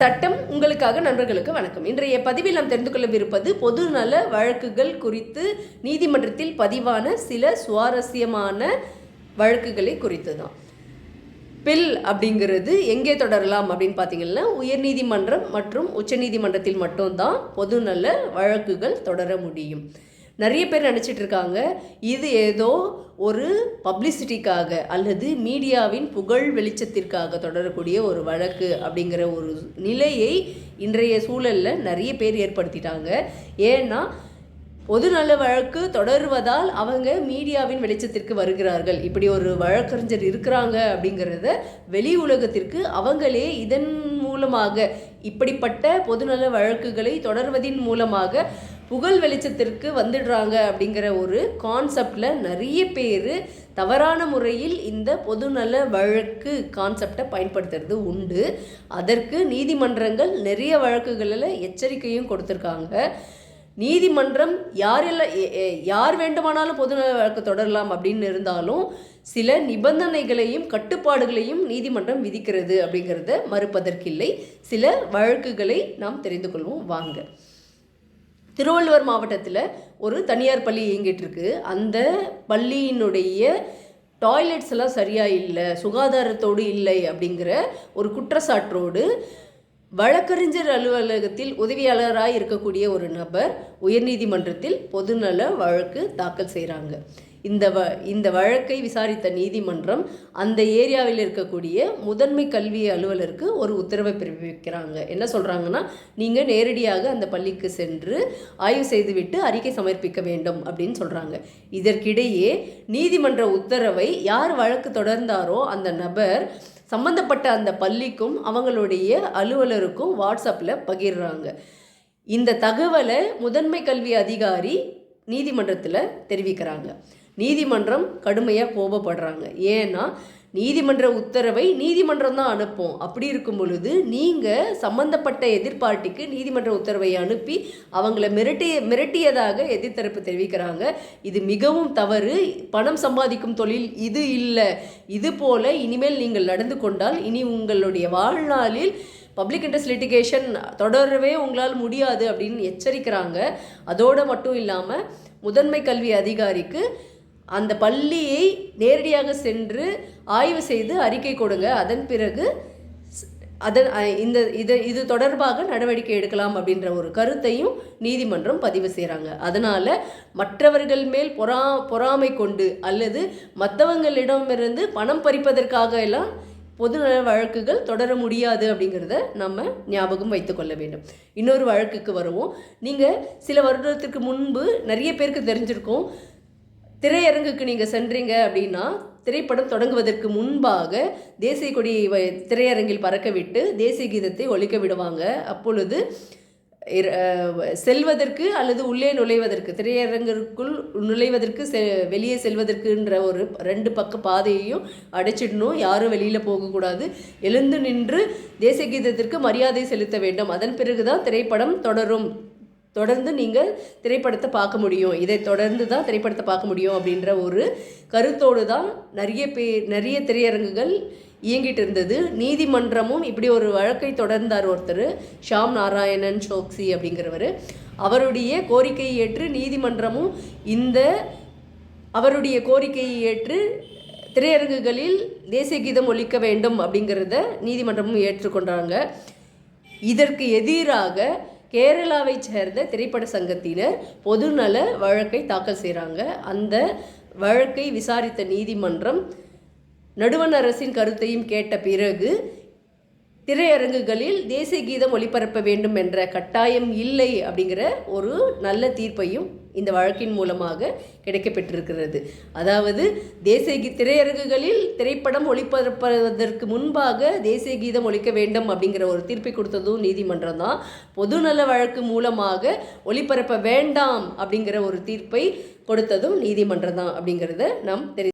சட்டம் உங்களுக்காக நண்பர்களுக்கு வணக்கம். இன்றைய பதிவில் நாம் தெரிந்து கொள்ளவிருப்பது பொது நல வழக்குகள் குறித்து நீதிமன்றத்தில் பதிவான சில சுவாரஸ்யமான வழக்குகளை குறித்து தான் பில் அப்படிங்கிறது எங்கே தொடரலாம் அப்படின்னு பார்த்தீங்கன்னா உயர்நீதிமன்றம் மற்றும் உச்சநீதிமன்றத்தில் மட்டும்தான் பொது நல வழக்குகள் தொடர முடியும். நிறைய பேர் நினச்சிட்டு இருக்காங்க. இது ஏதோ ஒரு பப்ளிசிட்டிக்காக அல்லது மீடியாவின் புகழ் வெளிச்சத்திற்காக தொடரக்கூடிய ஒரு வழக்கு அப்படிங்கிற ஒரு நிலையை இன்றைய சூழலில் நிறைய பேர் ஏற்படுத்திட்டாங்க. ஏன்னா பொதுநல வழக்கு தொடருவதால் அவங்க மீடியாவின் வெளிச்சத்திற்கு வருகிறார்கள். இப்படி ஒரு வழக்கறிஞர் இருக்கிறாங்க அப்படிங்கிறத வெளி உலகத்திற்கு அவங்களே இதன் மூலமாக இப்படிப்பட்ட பொதுநல வழக்குகளை தொடர்வதின் மூலமாக புகழ் வெளிச்சத்திற்கு வந்துடுறாங்க அப்படிங்கிற ஒரு கான்செப்டில் நிறைய பேர் தவறான முறையில் இந்த பொதுநல வழக்கு கான்செப்டை பயன்படுத்துறது உண்டு. அதற்கு நீதிமன்றங்கள் நிறைய வழக்குகளில் எச்சரிக்கையும் கொடுத்துருக்காங்க. நீதிமன்றம் யாரெல்லாம் யார் வேண்டுமானாலும் பொதுநல வழக்கு தொடரலாம் அப்படின்னு இருந்தாலும் சில நிபந்தனைகளையும் கட்டுப்பாடுகளையும் நீதிமன்றம் விதிக்கிறது அப்படிங்கிறத மறுப்பதற்கில்லை. சில வழக்குகளை நாம் தெரிந்து கொள்வோம். வாங்க. திருவள்ளுவர் மாவட்டத்தில் ஒரு தனியார் பள்ளி இயங்கிட்டு இருக்கு அந்த பள்ளியினுடைய டாய்லெட்ஸ் எல்லாம் சரியாக இல்லை சுகாதாரத்தோடு இல்லை அப்படிங்கிற ஒரு குற்றச்சாட்டோடு வழக்கறிஞர் அலுவலகத்தில் உதவியாளராக இருக்கக்கூடிய ஒரு நபர் உயர்நீதிமன்றத்தில் பொதுநல வழக்கு தாக்கல் செய்கிறாங்க இந்த வ இந்த வழக்கை விசாரித்த நீதிமன்றம் அந்த ஏரியாவில் இருக்கக்கூடிய முதன்மை கல்வி அலுவலருக்கு ஒரு உத்தரவை பிறப்பிக்கிறாங்க. என்ன சொல்கிறாங்கன்னா நீங்கள் நேரடியாக அந்த பள்ளிக்கு சென்று ஆய்வு செய்துவிட்டு அறிக்கை சமர்ப்பிக்க வேண்டும் அப்படின்னு சொல்கிறாங்க இதற்கிடையே நீதிமன்ற உத்தரவை யார் வழக்கு தொடர்ந்தாரோ அந்த நபர் சம்பந்தப்பட்ட அந்த பள்ளிக்கும் அவங்களுடைய அலுவலருக்கும் வாட்ஸ்அப்பில் பகிர்றாங்க. இந்த தகவலை முதன்மை கல்வி அதிகாரி நீதிமன்றத்தில் தெரிவிக்கிறாங்க. நீதிமன்றம் கடுமையாக கோபப்படுறாங்க. ஏன்னா நீதிமன்ற உத்தரவை நீதிமன்றம் தான் அனுப்போம். அப்படி இருக்கும் பொழுது நீங்கள் சம்பந்தப்பட்ட எதிர்பார்ட்டிக்கு நீதிமன்ற உத்தரவை அனுப்பி அவங்கள மிரட்டிய மிரட்டியதாக எதிர்த்தரப்பு தெரிவிக்கிறாங்க. இது மிகவும் தவறு. பணம் சம்பாதிக்கும் தொழில் இது இல்லை. இது போல இனிமேல் நீங்கள் நடந்து கொண்டால் இனி உங்களுடைய வாழ்நாளில் பப்ளிக் இன்ட்ரெஸ்ட் லிட்டிகேஷன் தொடரவே உங்களால் முடியாது அப்படின்னு எச்சரிக்கிறாங்க. அதோடு மட்டும் இல்லாமல் முதன்மை கல்வி அதிகாரிக்கு அந்த பள்ளியை நேரடியாக சென்று ஆய்வு செய்து அறிக்கை கொடுங்க. அதன் பிறகு அதன் இந்த இது இது தொடர்பாக நடவடிக்கை எடுக்கலாம் அப்படின்ற ஒரு கருத்தையும் நீதிமன்றம் பதிவு செய்கிறாங்க அதனால் மற்றவர்கள் மேல் பொறா பொறாமை கொண்டு அல்லது மற்றவங்களிடமிருந்து பணம் பறிப்பதற்காக எல்லாம் பொதுநல வழக்குகள் தொடர முடியாது அப்படிங்கிறத நம்ம ஞாபகம் வைத்து கொள்ள வேண்டும். இன்னொரு வழக்குக்கு வருவோம். நீங்கள் சில வருடத்திற்கு முன்பு நிறைய பேருக்கு தெரிஞ்சிருக்கோம். திரையரங்குக்கு நீங்கள் சென்றீங்க அப்படின்னா திரைப்படம் தொடங்குவதற்கு முன்பாக தேசிய கொடி திரையரங்கில் பறக்கவிட்டு தேசிய கீதத்தை ஒழிக்க விடுவாங்க. அப்பொழுது செல்வதற்கு அல்லது உள்ளே நுழைவதற்கு திரையரங்கிற்குள் நுழைவதற்கு செ வெளியே செல்வதற்குன்ற ஒரு ரெண்டு பக்க பாதையையும் அடைச்சிடணும். யாரும் வெளியில் போகக்கூடாது. எழுந்து நின்று தேசிய கீதத்திற்கு மரியாதை செலுத்த வேண்டும். அதன் பிறகுதான் திரைப்படம் தொடரும். தொடர்ந்து நீங்கள் திரைப்படத்தை பார்க்க முடியும். இதை தொடர்ந்து தான் திரைப்படத்தை பார்க்க முடியும் அப்படின்ற ஒரு கருத்தோடு தான் நிறைய பேர் நிறைய திரையரங்குகள் இயங்கிட்டு இருந்தது. நீதிமன்றமும் இப்படி ஒரு வழக்கை தொடர்ந்தார் ஒருத்தர் ஷாம் நாராயணன் சோக்சி அப்படிங்கிறவர். அவருடைய கோரிக்கையை ஏற்று நீதிமன்றமும் இந்த அவருடைய கோரிக்கையை ஏற்று திரையரங்குகளில் தேசிய கீதம் ஒழிக்க வேண்டும் அப்படிங்கிறத நீதிமன்றமும் ஏற்றுக்கொண்டாங்க. இதற்கு எதிராக கேரளாவை சேர்ந்த திரைப்பட சங்கத்தினர் பொதுநல வழக்கை தாக்கல் செய்கிறாங்க அந்த வழக்கை விசாரித்த நீதிமன்றம் நடுவண் அரசின் கருத்தையும் கேட்ட பிறகு திரையரங்குகளில் தேசிய கீதம் ஒளிபரப்ப வேண்டும் என்ற கட்டாயம் இல்லை அப்படிங்கிற ஒரு நல்ல தீர்ப்பையும் இந்த வழக்கின் மூலமாக கிடைக்கப்பெற்றிருக்கிறது. அதாவது தேசிய திரையரங்குகளில் திரைப்படம் ஒளிபரப்பதற்கு முன்பாக தேசிய கீதம் ஒழிக்க வேண்டும் அப்படிங்கிற ஒரு தீர்ப்பை கொடுத்ததும் நீதிமன்றம் தான். பொதுநல வழக்கு மூலமாக ஒளிபரப்ப வேண்டாம் அப்படிங்கிற ஒரு தீர்ப்பை கொடுத்ததும் நீதிமன்றம் தான் அப்படிங்கிறத நாம் தெரி